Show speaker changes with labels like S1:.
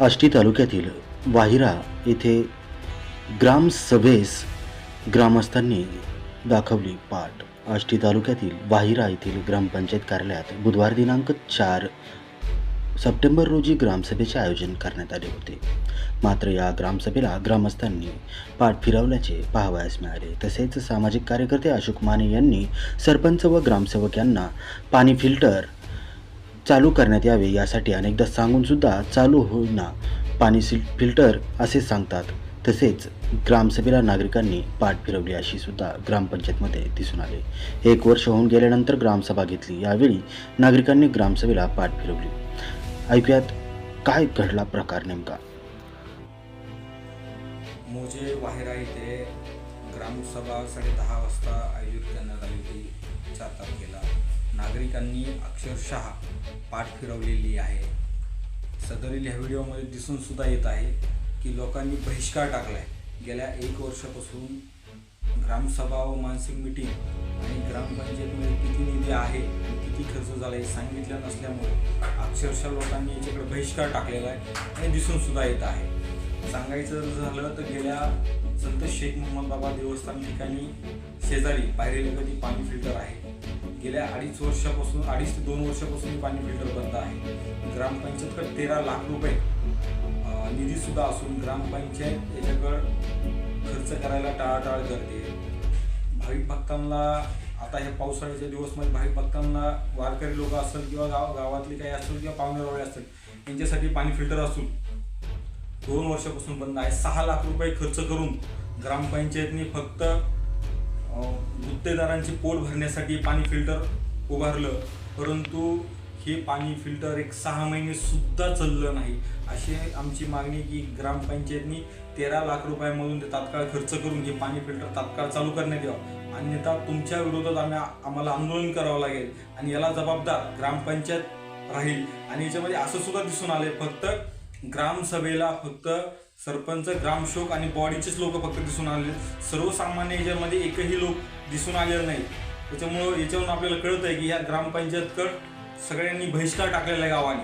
S1: आष्टी तालुक्यातील वाहिरा येथे ग्रामसभेस ग्रामस्थांनी दाखवली पाठ. आष्टी तालुक्यातील वाहिरा येथील ग्रामपंचायत कार्यालयात बुधवार दिनांक चार सप्टेंबर रोजी ग्रामसभेचे आयोजन करण्यात आले होते. मात्र या ग्रामसभेला ग्रामस्थांनी पाठ फिरवल्याचे पाहावयास मिळाले. तसेच सामाजिक कार्यकर्ते अशोक माने यांनी सरपंच व ग्रामसेवक यांना पाणी फिल्टर चालू करण्यात यावे यासाठी अनेकदा सांगून सुद्धा चालू होईना. पाणी फिल्टर असे सांगतात. तसेच ग्रामसभेला नागरिकांनी पाठ फिरवली अशी सुद्धा ग्रामपंचायतमध्ये दिसून आले. एक वर्ष होऊन गेल्यानंतर ग्रामसभा घेतली. यावेळी नागरिकांनी ग्रामसभेला पाठ फिरवली. ऐकूयात काय घडला प्रकार नेमका?
S2: मोजे वाहिरा येथे ग्रामसभा साडे दहा वाजता आयोजित करण्यात आली होती. चार तारखेला. नागरिकांनी अक्षरशः पाठ फिरवलेली आहे. सदरील ह्या व्हिडिओमध्ये दिसून सुद्धा येत आहे की लोकांनी बहिष्कार टाकला आहे गेल्या एक वर्षापासून ग्रामसभा व मानसिक मिटिंग आणि ग्रामपंचायतमध्ये किती निधी आहे किती खर्च झाला हे सांगितलं नसल्यामुळे अक्षरशः लोकांनी याच्याकडे बहिष्कार टाकलेला आहे आणि दिसून सुद्धा येत आहे. सांगायचं जर झालं तर गेल्या संत शेख मोहम्मद बाबा देवस्थान ठिकाणी शेजारी पायरीलगती कधी पाणी फिल्टर आहे. गेल्या अडीच वर्षापासून अडीच ते दोन वर्षापासून हे पाणी फिल्टर बंद आहे. ग्रामपंचायतकडे तेरा लाख रुपये निधीसुद्धा असून ग्रामपंचायत याच्याकडं खर्च करायला टाळाटाळ करते. भाविक भक्तांना आता हे पावसाळ्याच्या दिवसमध्ये भाविक भक्तांना वारकरी लोक असेल किंवा गाव गावातले काही असेल किंवा पाहुणेरावळे असतील यांच्यासाठी पाणी फिल्टर असून दोन वर्षापासून बंद आहे. सहा लाख रुपये खर्च करून ग्रामपंचायतने फक्त गुत्तेदारांची पोट भरण्यासाठी पाणी फिल्टर उभारलं परंतु हे पाणी फिल्टर एक सहा महिने सुद्धा चाललं नाही. अशी आमची मागणी की ग्रामपंचायतनी तेरा लाख रुपयामधून ते तात्काळ खर्च करून हे पाणी फिल्टर तात्काळ चालू करण्यात यावं. अन्यथा तुमच्या विरोधात आम्ही आम्हाला आंदोलन करावं लागेल आणि याला जबाबदार ग्रामपंचायत राहील. आणि याच्यामध्ये असं सुद्धा दिसून आले फक्त ग्रामसभेला फक्त सरपंच ग्रामशोक आणि बॉडीचेच लोक फक्त दिसून आले. सर्वसामान्य याच्यामध्ये एकही लोक दिसून आलेले नाही. त्याच्यामुळं याच्यावरून आपल्याला कळत आहे की या ग्रामपंचायतकड सगळ्यांनी बहिष्कार टाकलेला आहे गावाने.